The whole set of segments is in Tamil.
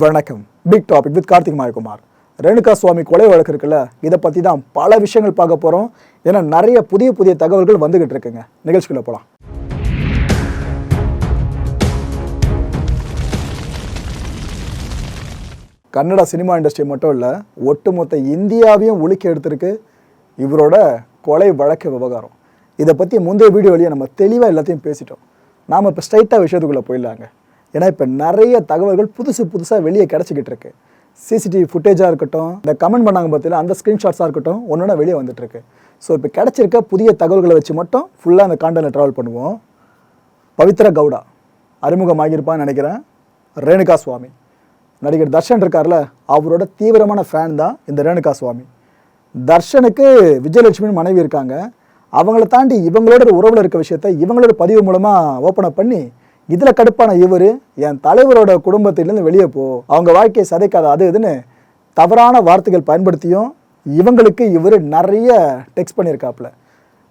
வணக்கம். Big topic with Karthik Mayakumar. Renuka Swamy கொலை வழக்கு இருக்குல்ல இதை பற்றி தான் பல விஷயங்கள் பார்க்க போகிறோம் ஏன்னா நிறைய புதிய புதிய தகவல்கள் வந்துகிட்டு இருக்குங்க. நிகழ்ச்சிக்குள்ளே போகலாம் கன்னடா சினிமா இண்டஸ்ட்ரி மட்டும் இல்லை ஒட்டுமொத்த இந்தியாவையும் உலுக்கி எடுத்திருக்கு இவரோட கொலை வழக்கு விவகாரம். இதை பற்றி முந்தைய வீடியோவிலேயே நம்ம தெளிவாக எல்லாத்தையும் பேசிட்டோம். நாம் இப்போ ஸ்ட்ரைட்டாக விஷயத்துக்குள்ளே போயிடலாங்க. ஏன்னா இப்போ நிறைய தகவல்கள் புதுசு புதுசாக வெளியே கிடச்சிக்கிட்டு இருக்கு. சிசிடிவி ஃபுட்டேஜாக இருக்கட்டும் இந்த கமெண்ட் பண்ணாங்க பார்த்தீங்கன்னா அந்த ஸ்க்ரீன்ஷாட்ஸாக இருக்கட்டும் ஒன்றா வெளியே வந்துட்டுருக்கு ஸோ இப்போ கிடச்சிருக்க புதிய தகவல்களை வச்சு மட்டும் ஃபுல்லாக அந்த காண்டனில் ட்ராவல் பண்ணுவோம். பவித்ரா கவுடா அறிமுகமாகியிருப்பான்னு நினைக்கிறேன். ரேணுகா சுவாமி. நடிகர் தர்ஷன் இருக்கார்ல அவரோட தீவிரமான ஃபேன் தான் இந்த ரேணுகா சுவாமி. தர்ஷனுக்கு விஜயலட்சுமின்னு மனைவி இருக்காங்க. அவங்கள தாண்டி இவங்களோட உறவில் இருக்க விஷயத்த இவங்களோட பதிவு மூலமாக ஓப்பன் அப் பண்ணி இதில் கடுப்பான இவர் என் தலைவரோட குடும்பத்திலேருந்து வெளியே போ. அவங்க வாழ்க்கையை சதைக்காத அது இதுன்னு தவறான வார்த்தைகள் பயன்படுத்தியும் இவங்களுக்கு இவர் நிறைய டெக்ஸ்ட் பண்ணியிருக்காப்புல.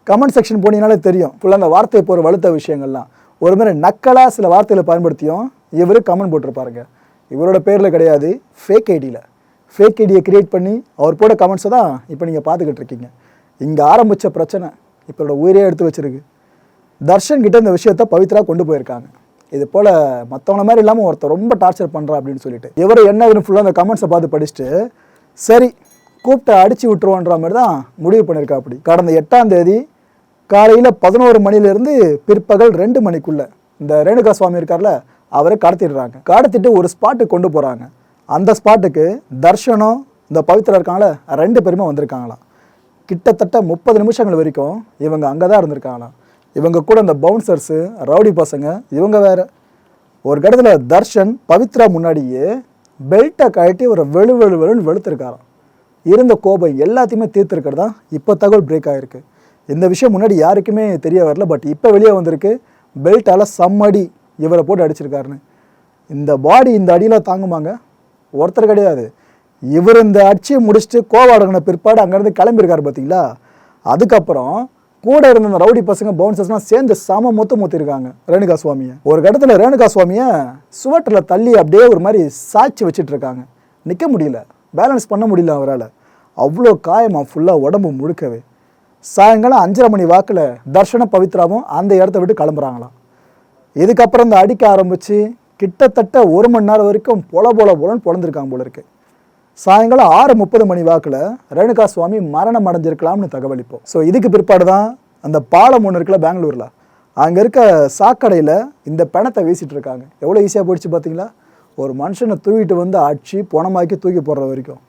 கமெண்ட் செக்ஷன் போனீங்கனாலே தெரியும். ஃபுல்லாக அந்த வார்த்தையை போகிற வலுத்த விஷயங்கள்லாம். ஒரு மாதிரி நக்கலாக சில வார்த்தைகளை பயன்படுத்தியும் இவர் கமெண்ட் போட்டிருப்பாருங்க. இவரோட பேரில் கிடையாது. ஃபேக் ஐடியில் ஃபேக் ஐடியை கிரியேட் பண்ணி அவர் போட கமெண்ட்ஸை தான் இப்போ நீங்கள் பார்த்துக்கிட்டு இருக்கீங்க. இங்கே ஆரம்பித்த பிரச்சனை இப்போ உயிரே எடுத்து வச்சிருக்கு. தர்ஷன் கிட்ட இந்த விஷயத்த பவித்ரா கொண்டு போயிருக்காங்க. இது போல் மற்றவங்கள மாதிரி இல்லாமல் ஒருத்தர் ரொம்ப டார்ச்சர் பண்ணுறா அப்படின்னு சொல்லிட்டு. இவர் என்ன ஃபுல்லாக அந்த கமெண்ட்ஸை பார்த்து படிச்சுட்டு சரி கூப்பிட்டு அடிச்சு விட்டுருவோன்ற மாதிரி தான் முடிவு பண்ணியிருக்கா அப்படி கடந்த எட்டாம் தேதி காலையில் பதினோரு மணிலேருந்து பிற்பகல் ரெண்டு மணிக்குள்ளே இந்த ரேணுகா சுவாமி இருக்கார்ல அவரை கடத்திடுறாங்க. கடத்திட்டு ஒரு ஸ்பாட்டுக்கு கொண்டு போகிறாங்க அந்த ஸ்பாட்டுக்கு தர்ஷனம் இந்த பவித்ரா இருக்காங்களே ரெண்டு பேருமே வந்திருக்காங்களாம். கிட்டத்தட்ட முப்பது நிமிஷங்கள் வரைக்கும் இவங்க அங்கே தான் இருந்திருக்காங்களாம். இவங்க கூட இந்த பவுன்சர்ஸு ரவுடி பசங்க இவங்க வேறு. ஒரு கடத்தில் தர்ஷன் பவித்ரா முன்னாடியே பெல்ட்டை கழட்டி ஒரு வெளு வெளு வெளுன்னு வெளுத்திருக்காராம். இருந்த கோபம் எல்லாத்தையுமே தீர்த்துருக்கிறது தான். இப்போ தகவல் பிரேக் ஆகிருக்கு இந்த விஷயம் முன்னாடி யாருக்குமே தெரிய வரல பட் இப்போ வெளியே வந்திருக்கு. பெல்ட்டால் சம்மடி இவரை போட்டு அடிச்சிருக்காருன்னு. இந்த பாடி இந்த அடியில் தாங்குமாங்க? ஒருத்தர் கிடையாது. இவர் இந்த அடிச்சு முடிச்சுட்டு கோவாடங்கின பிற்பாடு அங்கேருந்து கிளம்பியிருக்காரு பார்த்தீங்களா? அதுக்கப்புறம் கூட இருந்த அந்த ரவுடி பசங்க பவுன்சர்ஸ்லாம் சேர்ந்து சம மொத்த மொத்திருக்காங்க ரேணுகா சுவாமியை. ஒரு இடத்துல ரேணுகா சுவாமியை சுவட்டில் தள்ளி அப்படியே ஒரு மாதிரி சாய்ச்சி வச்சுட்டு இருக்காங்க நிற்க முடியல. பேலன்ஸ் பண்ண முடியல அவரால். அவ்வளோ காயமாக ஃபுல்லாக உடம்பு முழுக்கவே. சாயங்காலம் அஞ்சரை மணி வாக்கில் தர்ஷன பவித்ராவும் அந்த இடத்த விட்டு கிளம்புறாங்களாம். இதுக்கப்புறம் இந்த அடிக்க ஆரம்பித்து கிட்டத்தட்ட ஒரு மணி நேரம் வரைக்கும் பொல பொல பொலன்னு பொழந்திருக்காங்க போல இருக்குது சாயங்காலம் ஆறு முப்பது மணி வாக்கில் ரேணுகா சுவாமி மரணம் அடைஞ்சிருக்கலாம்னு தகவல் இப்போ ஸோ இதுக்கு பிற்பாடு தான் அந்த பாலம் ஒன்று இருக்குல்ல பெங்களூரில் அங்கே இருக்க சாக்கடையில் இந்த பிணத்தை வீசிட்டு இருக்காங்க. எவ்வளோ ஈஸியாக போயிடுச்சு பார்த்தீங்களா ஒரு மனுஷனை தூக்கிட்டு வந்து அடிச்சு பணமாக்கி தூக்கி போடுற வரைக்கும்.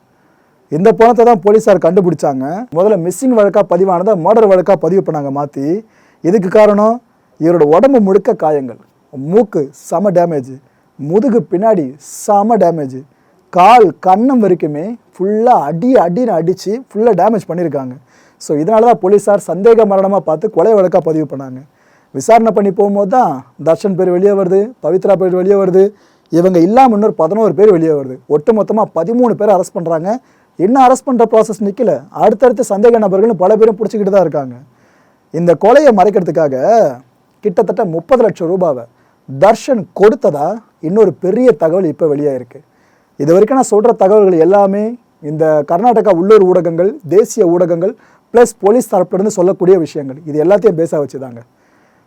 இந்த பணத்தை தான் போலீஸார் கண்டுபிடிச்சாங்க. முதல்ல மிஸ்ஸிங் வழக்காக பதிவானதை மர்டர் வழக்காக பதிவு பண்ணாங்க மாற்றி இதுக்கு காரணம் இவரோட உடம்பு முழுக்க காயங்கள். மூக்கு செம டேமேஜ் முதுகு பின்னாடி செம டேமேஜ் கால் கண்ணம் வரைக்குமே ஃபுல்லாக அடி அடின்னு அடித்து ஃபுல்லாக டேமேஜ் பண்ணியிருக்காங்க ஸோ இதனால தான் போலீஸார் சந்தேக மரணமாக பார்த்து கொலை வழக்காக பதிவு பண்ணாங்க. விசாரணை பண்ணி போகும்போது தான் தர்ஷன் பேர் வெளியே வருது பவித்ரா பேர் வெளியே வருது இவங்க இல்லாமல் இன்னொரு பதினோரு பேர் வெளியே வருது. ஒட்டு மொத்தமாக பதிமூணு பேர் அரெஸ்ட் பண்ணுறாங்க இன்னும் அரெஸ்ட் பண்ணுற ப்ராசஸ் நிற்கல அடுத்தடுத்து சந்தேக நபர்களும் பல பேரும் பிடிச்சிக்கிட்டு தான் இருக்காங்க. இந்த கொலையை மறைக்கிறதுக்காக கிட்டத்தட்ட முப்பது லட்சம் ரூபாவை தர்ஷன் கொடுத்ததா இன்னொரு பெரிய தகவல் இப்போ வெளியாயிருக்கு. இது வரைக்கும் நான் சொல்கிற தகவல்கள் எல்லாமே இந்த கர்நாடகா உள்ளூர் ஊடகங்கள் தேசிய ஊடகங்கள் ப்ளஸ் போலீஸ் தரப்புலேருந்து சொல்லக்கூடிய விஷயங்கள். இது எல்லாத்தையும் பேச வச்சுதாங்க.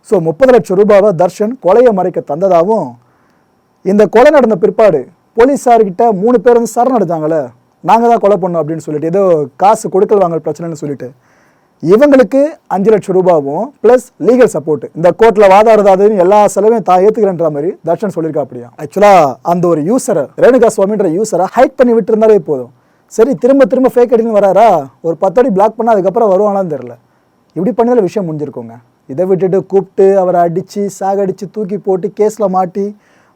ஸோ முப்பது லட்சம் ரூபாவை தர்ஷன் கொலையை மறைக்க தந்ததாகவும் இந்த கொலை நடந்த பிற்பாடு போலீஸார்கிட்ட மூணு பேர் வந்து சரணடைஞ்சாங்களே நாங்கள் தான் கொலை பண்ணோம் அப்படின்னு சொல்லிட்டு ஏதோ காசு கொடுக்கல் வாங்கல் பிரச்சனைன்னு சொல்லிட்டு இவங்களுக்கு அஞ்சு லட்சம் ரூபாவும் ப்ளஸ் லீகல் சப்போர்ட் இந்த கோர்ட்டில் வாதாடுறதாதுன்னு எல்லா செலவையும் தான் ஏற்றுக்கிறேன்ற மாதிரி தர்ஷன் சொல்லியிருக்கா அப்படியா ஆக்சுவலாக அந்த ஒரு யூசரை ரேணுகா சுவாமின்ற யூசரை ஹைட் பண்ணி விட்டு இருந்தாலே போதும். சரி திரும்ப திரும்ப ஃபேக் அடின்னு வராரா? ஒரு பத்தடி பிளாக் பண்ணால் அதுக்கப்புறம் வருவானான்னு தெரில இப்படி பண்ணதில் விஷயம் முடிஞ்சிருக்கோங்க. இதை விட்டுட்டு கூப்பிட்டு அவரை அடித்து சாகடித்து தூக்கி போட்டு கேஸில் மாட்டி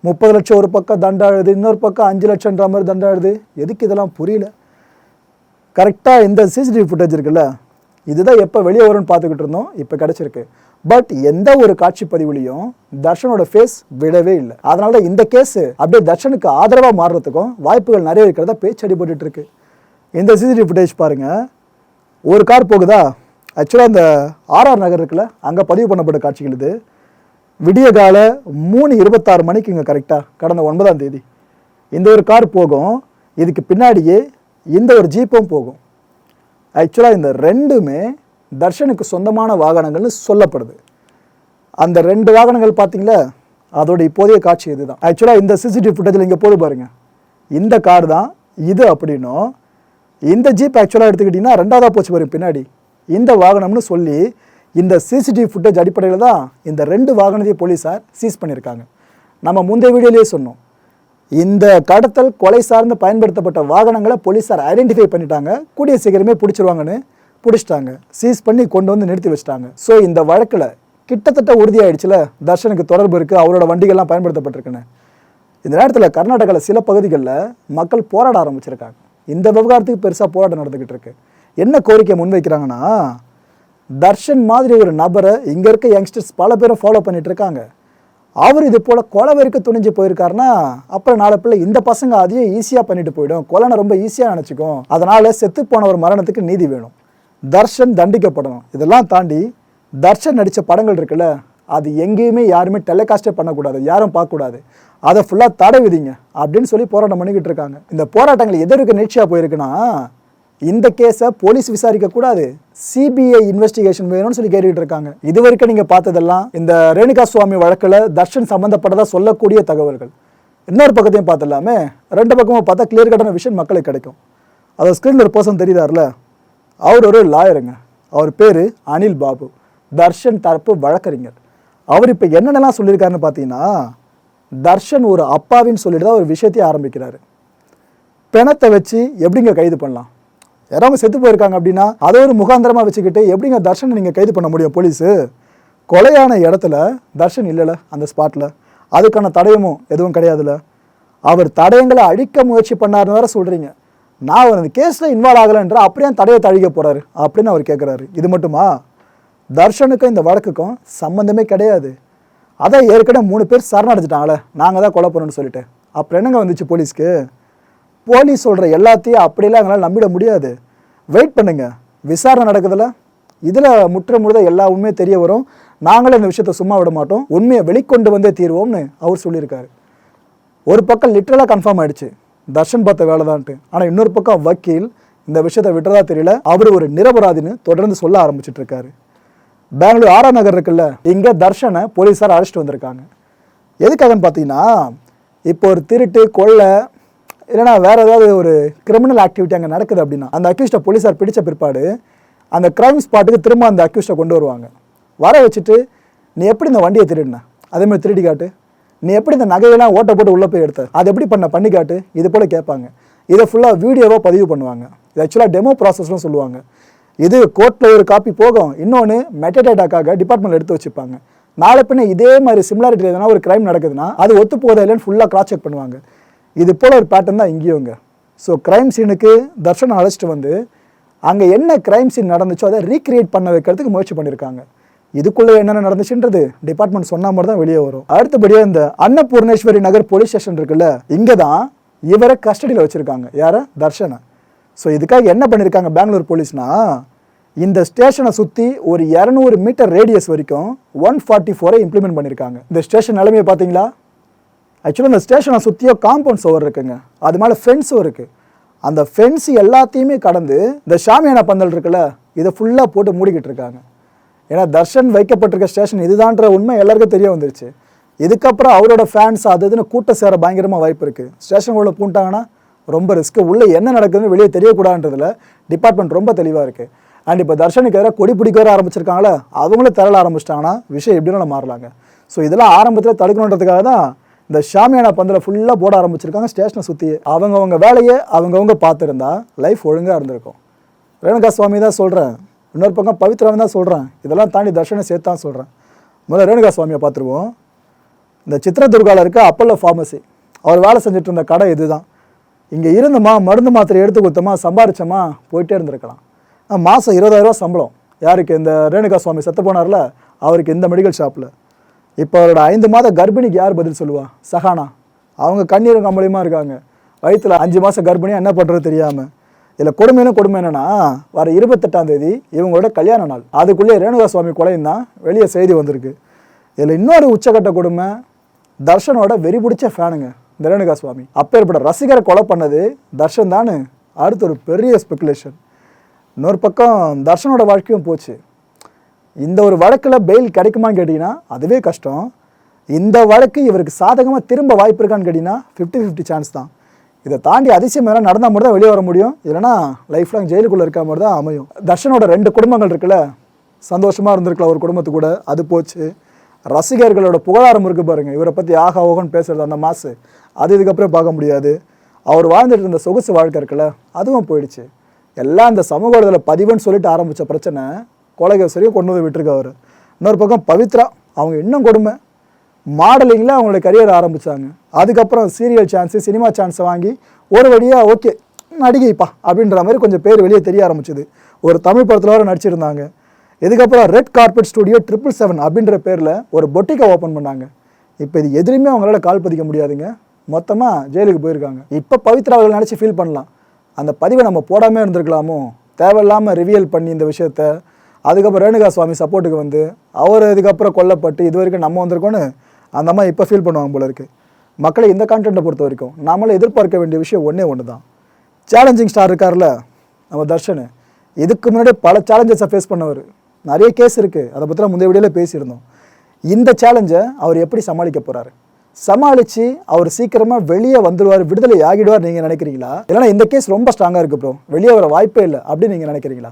முப்பது லட்சம் ஒரு பக்கம் தண்டாடுது இன்னொரு பக்கம் அஞ்சு லட்சம்ன்ற மாதிரி தண்டாடுது. எதுக்கு இதெல்லாம் புரியல? கரெக்டாக இந்த சிசிடிவி ஃபுட்டேஜ் இருக்குல்ல இதுதான் எப்போ வெளியே வரும்னு பார்த்துக்கிட்டு இருந்தோம் இப்போ கிடச்சிருக்கு. பட் எந்த ஒரு காட்சி பதிவுலையும் தர்ஷனோட ஃபேஸ் விடவே இல்லை. அதனால தான் இந்த கேஸ் அப்படியே தர்ஷனுக்கு ஆதரவாக மாறுறதுக்கும் வாய்ப்புகள் நிறைய இருக்கிறதா பேச்சு அடிபட்டு இருக்கு. இந்த சிசிடிவி ஃபுட்டேஜ் பாருங்க. ஒரு கார் போகுதா? ஆக்சுவலாக அந்த ஆர்ஆர் நகர் இருக்குல்ல அங்கே பதிவு பண்ணப்பட்ட காட்சிகள் இது. விடிய கால மூணு இருபத்தாறு மணிக்கு இங்கே கரெக்டாக கடந்த ஒன்பதாம் தேதி. இந்த ஒரு கார் போகும். இதுக்கு பின்னாடியே இந்த ஒரு ஜீப்பும் போகும். ஆக்சுவலாக இந்த ரெண்டுமே தர்ஷனுக்கு சொந்தமான வாகனங்கள்னு சொல்லப்படுது. அந்த ரெண்டு வாகனங்கள் பார்த்தீங்களா? அதோட இப்போதைய காட்சி இது தான் ஆக்சுவலாக இந்த சிசிடிவி ஃபுட்டேஜில் இங்கே போடு பாருங்கள் இந்த கார் தான் இது அப்படின்னும் இந்த ஜீப் ஆக்சுவலாக எடுத்துக்கிட்டிங்கன்னா ரெண்டாவதாக போச்சு பாருங்க பின்னாடி. இந்த வாகனம்னு சொல்லி இந்த சிசிடிவி ஃபுட்டேஜ் அடிப்படையில் தான் இந்த ரெண்டு வாகனத்தையும் போலீஸார் சீஸ் பண்ணியிருக்காங்க. நம்ம முந்தைய வீடியோலேயே சொன்னோம். இந்த கடத்தல் கொலை சார்ந்து பயன்படுத்தப்பட்ட வாகனங்களை போலீஸார் ஐடென்டிஃபை பண்ணிட்டாங்க. கூடிய சீக்கிரமே பிடிச்சிருவாங்கன்னு பிடிச்சிட்டாங்க. சீஸ் பண்ணி கொண்டு வந்து நிறுத்தி வச்சிட்டாங்க. ஸோ இந்த வழக்கில் கிட்டத்தட்ட உறுதியாயிடுச்சுல? தர்ஷனுக்கு தொடர்பு இருக்குது அவரோட வண்டிகள்லாம் பயன்படுத்தப்பட்டிருக்குன்னு. இந்த நேரத்தில் கர்நாடகாவில் சில பகுதிகளில் மக்கள் போராட ஆரம்பிச்சிருக்காங்க. இந்த விவகாரத்துக்கு பெருசாக போராட்டம் நடந்துக்கிட்டு இருக்கு. என்ன கோரிக்கை முன்வைக்கிறாங்கன்னா தர்ஷன் மாதிரி ஒரு நபரை இங்கே இருக்க யங்ஸ்டர்ஸ் பல பேரும் ஃபாலோ பண்ணிட்டு இருக்காங்க. அவர் இது போல் கொலை வரைக்கும் துணிஞ்சு போயிருக்காருன்னா அப்புறம் நாளை பிள்ளை இந்த பசங்க அதையும் ஈஸியாக பண்ணிட்டு போயிடும். கொலைனை ரொம்ப ஈஸியாக நினச்சிக்கும். அதனால் செத்து போன ஒரு மரணத்துக்கு நீதி வேணும். தர்ஷன் தண்டிக்கப்படணும். இதெல்லாம் தாண்டி தர்ஷன் நடித்த படங்கள் இருக்குல்ல அது எங்கேயுமே யாருமே டெலிகாஸ்டே பண்ணக்கூடாது. யாரும் பார்க்கக்கூடாது. அதை ஃபுல்லாக தடை விதிங்க அப்படின்னு சொல்லி போராட்டம் பண்ணிக்கிட்டு இருக்காங்க. இந்த போராட்டங்கள் எதற்கு நிகழ்ச்சியாக போயிருக்குன்னா இந்த கேஸை போலீஸ் விசாரிக்கக்கூடாது சிபிஐ இன்வெஸ்டிகேஷன் வேணும்னு சொல்லி கேட்டுக்கிட்டு இருக்காங்க. இது வரைக்கும் நீங்கள் பார்த்ததெல்லாம் இந்த ரேணுகா சுவாமி வழக்கில் தர்ஷன் சம்மந்தப்பட்டதாக சொல்லக்கூடிய தகவல்கள். இன்னொரு பக்கத்தையும் பார்த்துடலாமே. ரெண்டு பக்கமும் பார்த்தா கிளியர் கட்டான விஷயம் மக்களுக்கு கிடைக்கும். அதை ஸ்க்ரீனில் ஒரு பர்சன் தெரியுதார்ல? அவர் ஒரு லாயருங்க அவர் பேர் அனில் பாபு. தர்ஷன் தரப்பு வழக்கறிஞர். அவர் இப்போ என்னென்னலாம் சொல்லியிருக்காருன்னு பார்த்தீங்கன்னா தர்ஷன் ஒரு அப்பாவின்னு சொல்லிட்டு தான் ஒரு விஷயத்தையே ஆரம்பிக்கிறாரு. பிணத்தை வச்சு எப்படிங்க கைது பண்ணலாம்? யாராவது செத்து போயிருக்காங்க அப்படின்னா அதை ஒரு முகாந்திரமாக வச்சுக்கிட்டு எப்படிங்க தர்ஷனை நீங்கள் கைது பண்ண முடியும் போலீஸு? கொலையான இடத்துல தர்ஷன் இல்லைல்ல அந்த ஸ்பாட்டில் அதுக்கான தடயமும் எதுவும் கிடையாதுல்ல அவர் தடயங்களை அழிக்க முயற்சி பண்ணாருன்னு வேற சொல்கிறீங்க நான் அந்த கேஸில் இன்வால்வ் ஆகலைன்ற அப்படியே தடையை அழிக்க போகிறாரு அப்படின்னு அவர் கேட்குறாரு இது மட்டுமா? தர்ஷனுக்கும் இந்த வழக்குக்கும் சம்மந்தமே கிடையாது. அதான் ஏற்கனவே மூணு பேர் சரணடைஞ்சிட்டாங்களே நாங்கள் தான் கொலை பண்ணணும்னு சொல்லிட்டு. அப்புறம் என்னங்க வந்துச்சு போலீஸ்க்கு? போலீஸ் சொல்கிற எல்லாத்தையும் அப்படியெல்லாம் எங்களால் நம்பிட முடியாது. வெயிட் பண்ணுங்கள் விசாரணை நடக்குதுல்ல இதில் முற்ற முழுத எல்லா உண்மையும் தெரிய வரும். நாங்களும் இந்த விஷயத்தை சும்மா விட மாட்டோம். உண்மையை வெளிக்கொண்டு வந்தே தீர்வோம்னு அவர் சொல்லியிருக்காரு. ஒரு பக்கம் லிட்டரலாக கன்ஃபார்ம் ஆயிடுச்சு. தர்ஷன் பார்த்த வேலை தான்ட்டு ஆனால் இன்னொரு பக்கம் வக்கீல் இந்த விஷயத்தை விட்டுறதா தெரியல. அவர் ஒரு நிரபராதின்னு தொடர்ந்து சொல்ல ஆரம்பிச்சிட்டு இருக்காரு பெங்களூர் ஆரா நகர் இருக்குல்ல இங்கே தர்ஷனை போலீஸார் அழைச்சிட்டு வந்திருக்காங்க. எதுக்காகன்னு பார்த்தீங்கன்னா இப்போ ஒரு திருட்டு கொள்ளை இல்லைனா வேற ஏதாவது ஒரு கிரிமினல் ஆக்டிவிட்டி அங்கே நடக்குது அப்படின்னா அந்த அக்யூஸ்டை போலீஸார் பிடிச்ச பிற்பாடு அந்த கிரைம் ஸ்பாட்டுக்கு திரும்ப அந்த அக்யூஸ்டை கொண்டு வருவாங்க. வர வச்சுட்டு நீ எப்படி இந்த வண்டியை திருடின? அதேமாதிரி திருடி காட்டு. நீ எப்படி இந்த நகையெல்லாம் ஓட்ட போட்டு உள்ளே போய் எடுத்த? அது எப்படி பண்ண? பண்ணி காட்டு. இது போல் கேட்பாங்க. இதை ஃபுல்லாக வீடியோவாக பதிவு பண்ணுவாங்க. இது ஆக்சுவலாக டெமோ ப்ராசஸ்னு சொல்லுவாங்க. இது கோர்ட்டில் ஒரு காப்பி போகும். இன்னொன்று மெட்டடேட்டாக்காக டிபார்ட்மெண்ட் எடுத்து வச்சுப்பாங்க. நாளை பின்ன இதே மாதிரி சிமிலாரிட்டி எதனா ஒரு கிரைம் நடக்குதுன்னா அது ஒத்து போதா இல்லைன்னு ஃபுல்லாக கிராஸ் செக் பண்ணுவாங்க. இது போல் ஒரு பேட்டர்ன் தான் இங்கேயுங்க ஸோ க்ரைம் சீனுக்கு தர்ஷன் அழைச்சிட்டு வந்து அங்கே என்ன க்ரைம் சீன் நடந்துச்சோ அதை ரீக்ரியேட் பண்ண வைக்கிறதுக்கு முயற்சி பண்ணியிருக்காங்க இதுக்குள்ளே என்னென்ன நடந்துச்சுன்றது டிபார்ட்மெண்ட் சொன்ன மாதிரி தான் வெளியே வரும். அடுத்தபடியாக இந்த அன்னபூர்ணேஸ்வரி நகர் போலீஸ் ஸ்டேஷன் இருக்குல்ல இங்கே தான் இவரை கஸ்டடியில் வச்சுருக்காங்க. யாரை? தர்ஷனை. ஸோ இதுக்காக என்ன பண்ணியிருக்காங்க பெங்களூர் போலீஸ்னா இந்த ஸ்டேஷனை சுற்றி ஒரு இரநூறு மீட்டர் ரேடியஸ் வரைக்கும் ஒன் ஃபார்ட்டி ஃபோரை இம்ப்ளிமெண்ட் பண்ணியிருக்காங்க இந்த ஸ்டேஷன் நிலைமையை பார்த்தீங்களா? ஆக்சுவலாக இந்த ஸ்டேஷனை சுற்றியோ காம்பவுண்ட் சுவர் இருக்குங்க. அது மேலே ஃபென்ஸும் இருக்குது அந்த ஃபென்ஸ் எல்லாத்தையுமே கடந்து இந்த ஷாமியானா பந்தல் இருக்குல்ல இதை ஃபுல்லாக போட்டு மூடிக்கிட்டு இருக்காங்க. ஏன்னா தர்ஷன் வைக்கப்பட்டிருக்க ஸ்டேஷன் இதுதான்ற உண்மை எல்லாருக்கும் தெரிய வந்துருச்சு. இதுக்கப்புறம் அவரோட ஃபேன்ஸ் அது இதுன்னு கூட்டம் சேர பயங்கரமாக வாய்ப்பு இருக்குது ஸ்டேஷனுக்குள்ளே பூண்டாங்கன்னா ரொம்ப ரிஸ்க்கு உள்ளே என்ன நடக்குதுன்னு வெளியே தெரியக்கூடாதுன்றதுல டிபார்ட்மெண்ட் ரொம்ப தெளிவாக இருக்குது அண்ட் இப்போ தர்ஷனுக்கு எதிராக கொடி பிடிக்க வர ஆரம்பிச்சிருக்காங்களே அவங்களும் திரள ஆரம்பிச்சிட்டாங்கன்னா விஷயம் எப்படின்னு மாறலாங்க. ஸோ இதெல்லாம் ஆரம்பத்தில் தடுக்கணுன்றதுக்காக தான் இந்த ஷாமியானா பந்தில் ஃபுல்லாக போட ஆரம்பிச்சிருக்காங்க. ஸ்டேஷனை சுற்றி அவங்கவுங்க வேலையை அவங்கவுங்க பார்த்துருந்தா லைஃப் ஒழுங்காக இருந்திருக்கும். ரேணுகா சுவாமி தான் சொல்கிறேன் இன்னொரு பக்கம் பவித்ராவும் தான் சொல்கிறேன் இதெல்லாம் தாண்டி தர்ஷனை சேர்த்து தான் சொல்கிறேன் முதல்ல ரேணுகா சுவாமியை பார்த்துருவோம். இந்த சித்திரதுர்காவில் இருக்க அப்பல்லோ ஃபார்மசி அவர் வேலை செஞ்சுட்டு இருந்த கடை இதுதான். இங்கே இருந்தமா மருந்து மாத்திரை எடுத்து கொடுத்தோமா சம்பாரிச்சோமா போயிட்டே இருந்திருக்கலாம். மாதம் இருபதாயிரரூவா சம்பளம். யாருக்கு? இந்த ரேணுகா சுவாமி செத்து போனார்ல அவருக்கு இந்த மெடிக்கல் ஷாப்பில் இப்போ அவரோட ஐந்து மாத கர்ப்பிணிக்கு யார் பதில் சொல்லுவா? சஹானா. அவங்க கண்ணீர் கம்பளியமாக இருக்காங்க. வயிற்றில் அஞ்சு மாதம் கர்ப்பிணியாக என்ன பண்ணுறது தெரியாமல் இதில் கொடுமையான கொடுமை என்னென்னா வர இருபத்தெட்டாம் தேதி இவங்களோட கல்யாண நாள். அதுக்குள்ளே ரேணுகா சுவாமி கொலையும் தான் வெளியே செய்தி வந்திருக்கு. இதில் இன்னொரு உச்சக்கட்ட கொடுமை தர்ஷனோட வெறி பிடிச்ச ஃபேனுங்க இந்த ரேணுகா சுவாமி அப்பேற்பட்ட ரசிகரை கொலை பண்ணது தர்ஷன் தானு அடுத்து ஒரு பெரிய ஸ்பெகுலேஷன் இன்னொரு பக்கம் தர்ஷனோட வாழ்க்கையும் போச்சு. இந்த ஒரு வழக்கில் பெயில் கிடைக்குமான்னு கேட்டிங்கன்னா அதுவே கஷ்டம். இந்த வழக்கு இவருக்கு சாதகமாக திரும்ப வாய்ப்பு இருக்கான்னு கேட்டிங்கன்னா ஃபிஃப்டி ஃபிஃப்டி சான்ஸ் தான். இதை தாண்டி அதிசயம் எதனா நடந்தால் மட்டும் தான் வெளியே வர முடியும். இல்லைனா லைஃப் லாங் ஜெயிலுக்குள்ளே இருக்க மாதிரி தான் அமையும். தர்ஷனோட ரெண்டு குடும்பங்கள் இருக்குல்ல சந்தோஷமாக இருந்திருக்கலாம் ஒரு குடும்பத்து கூட. அது போச்சு. ரசிகர்களோட புகழாரம் இருக்குது பாருங்கள் இவரை பற்றி ஆகா ஓகன்னு பேசுகிறது அந்த மாசு. அது இதுக்கப்புறம் பார்க்க முடியாது. அவர் வாழ்ந்துட்டு இருந்த சொகுசு வாழ்க்கை இருக்குல்ல அதுவும் போயிடுச்சு. எல்லாம் இந்த சமூக வலைதள பதிவுன்னு சொல்லிட்டு ஆரம்பித்த பிரச்சனை கொலைகேசரியும் கொண்டு வந்து விட்டுருக்கு அவர் இன்னொரு பக்கம் பவித்ரா அவங்க இன்னும் கொடுமை. மாடலிங்கில் அவங்களோட கரியர் ஆரம்பித்தாங்க அதுக்கப்புறம் சீரியல் சான்ஸு சினிமா சான்ஸை வாங்கி ஒரு வழியாக ஓகே நடிகைப்பா அப்படின்ற மாதிரி கொஞ்சம் பேர் வெளியே தெரிய ஆரம்பிச்சது. ஒரு தமிழ் படத்தில் வர நடிச்சிருந்தாங்க. இதுக்கப்புறம் red carpet studio triple seven அப்படின்ற பேரில் ஒரு பொட்டிக்கை ஓப்பன் பண்ணாங்க. இப்போ இது எதுலையுமே அவங்களால கால் பதிக்க முடியாதுங்க. மொத்தமாக ஜெயிலுக்கு போயிருக்காங்க. இப்போ பவித்ரா அவர்கள் நினச்சி ஃபீல் பண்ணலாம். அந்த பதிவை நம்ம போடாமல் இருந்திருக்கலாமோ? தேவையில்லாமல் ரிவியல் பண்ணி இந்த விஷயத்த அதுக்கப்புறம் ரேணுகா சுவாமி சப்போர்ட்டுக்கு வந்து அவர் இதுக்கப்புறம் கொல்லப்பட்டு இது வரைக்கும் நம்ம வந்திருக்கோன்னு அந்த அம்மா இப்போ ஃபீல் பண்ணுவாங்க போல இருக்குது மக்களை இந்த கான்டென்ட்டை பொறுத்த வரைக்கும் நாமளே எதிர்பார்க்க வேண்டிய விஷயம் ஒன்றே ஒன்று தான் சேலஞ்சிங் ஸ்டார் இருக்கார்ல நம்ம தர்ஷன். இதுக்கு முன்னாடி பல சேலஞ்சஸை ஃபேஸ் பண்ணவர். நிறைய கேஸ் இருக்குது அதை பற்றி முந்தைய வீடியோவில் பேசியிருந்தோம். இந்த சேலஞ்சை அவர் எப்படி சமாளிக்க போகிறாரு சமாளித்து அவர் சீக்கிரமாக வெளியே வந்துடுவார் விடுதலை ஆகிடுவார் நீங்கள் நினைக்கிறீங்களா? இல்லைனா இந்த கேஸ் ரொம்ப ஸ்ட்ராங்காக இருக்குது ப்ரோ வெளியே வர வாய்ப்பே இல்லை அப்படின்னு நீங்கள் நினைக்கிறீங்களா?